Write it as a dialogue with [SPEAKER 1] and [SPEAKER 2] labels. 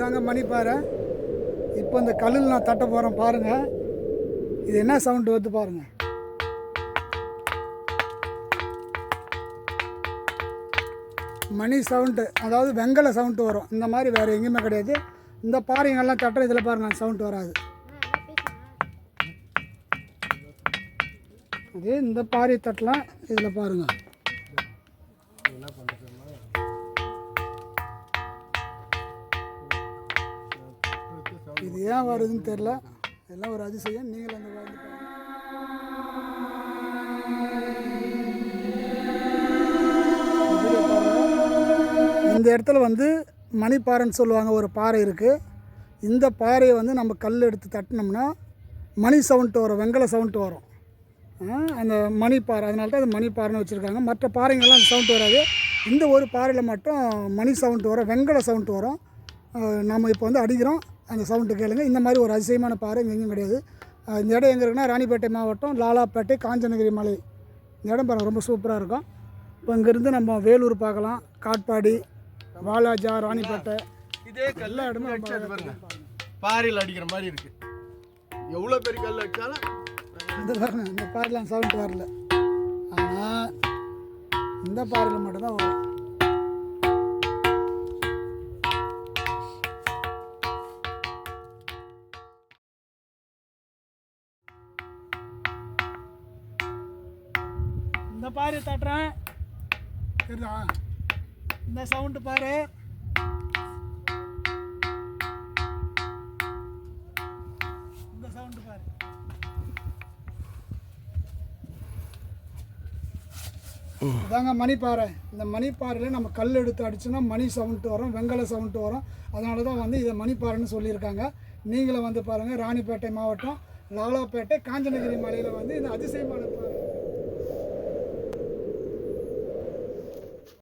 [SPEAKER 1] இதாங்க மணிப்பாறை. இப்போ இந்த கல்லில் நான் தட்ட போகிறேன் பாருங்கள் இது என்ன சவுண்டு வருது பாருங்கள் மணி சவுண்டு அதாவது வெங்கல சவுண்டு வரும். இந்த மாதிரி வேறு எங்கேயுமே கிடையாது. இந்த பாறைங்கள்லாம் தட்டுற இதில் பாருங்கள் சவுண்டு வராது. இது இந்த பாறை தட்டலாம் இதில் பாருங்கள் இது ஏன் வருதுன்னு தெரில எல்லாம் ஒரு அதிசயம். நீங்கள் அந்த வந்து இந்த இடத்துல வந்து மணிப்பாறைன்னு சொல்லுவாங்க. ஒரு பாறை இருக்குது இந்த பாறையை வந்து நம்ம கல் எடுத்து தட்டினோம்னா மணி சவுண்ட்டு வரும் வெங்கல சவுண்ட்டு வரும். அந்த மணிப்பாறை. அதனால தான் அது மணிப்பாறைன்னு வச்சுருக்காங்க. மற்ற பாறைங்கள்லாம் சவுண்ட் வராது. இந்த ஒரு பாறையில் மட்டும் மணி சவுண்ட் வரும் வெங்கல சவுண்ட் வரும். நம்ம இப்போ வந்து அடிக்கிறோம். அந்த சவுண்டு கேளுங்க. இந்த மாதிரி ஒரு அதிசயமான பாறை இங்க எங்கேயும் கிடையாது. இந்த இடம் எங்கே இருக்குன்னா ராணிப்பேட்டை மாவட்டம் லாலாப்பேட்டை காஞ்சனகிரி மலை. இந்த இடம் பாருங்க ரொம்ப சூப்பராக இருக்கும். இப்போ இங்கேருந்து நம்ம வேலூர் பார்க்கலாம். காட்பாடி வாலாஜா ராணிப்பேட்டை.
[SPEAKER 2] இதே கல்ல
[SPEAKER 1] எல்லா இடமும்
[SPEAKER 2] பாருங்க. பாறையில் அடிக்கிற மாதிரி இருக்கு. எவ்வளோ பெரிய கல் அடிச்சாலும்
[SPEAKER 1] இந்த பாருங்க இந்த பாறைலாம் சவுண்ட் வரல. ஆனால் இந்த பாறையில் மட்டும்தான் வரும். இந்த பாறை தட்டுறேன். சரிதா இந்த சவுண்டு பாரு. இந்த சவுண்டு பாரு. இதாங்க மணிப்பாறை. இந்த மணிப்பாறையில் நம்ம கல் எடுத்து அடிச்சோன்னா மணி சவுண்டு வரும் வெங்கல சவுண்ட்டு வரும். அதனால தான் வந்து இதை மணிப்பாறைன்னு சொல்லியிருக்காங்க. நீங்களும் வந்து பாருங்கள் ராணிப்பேட்டை மாவட்டம் லாலாப்பேட்டை காஞ்சனகிரி மலையில் வந்து இந்த அதிசயமான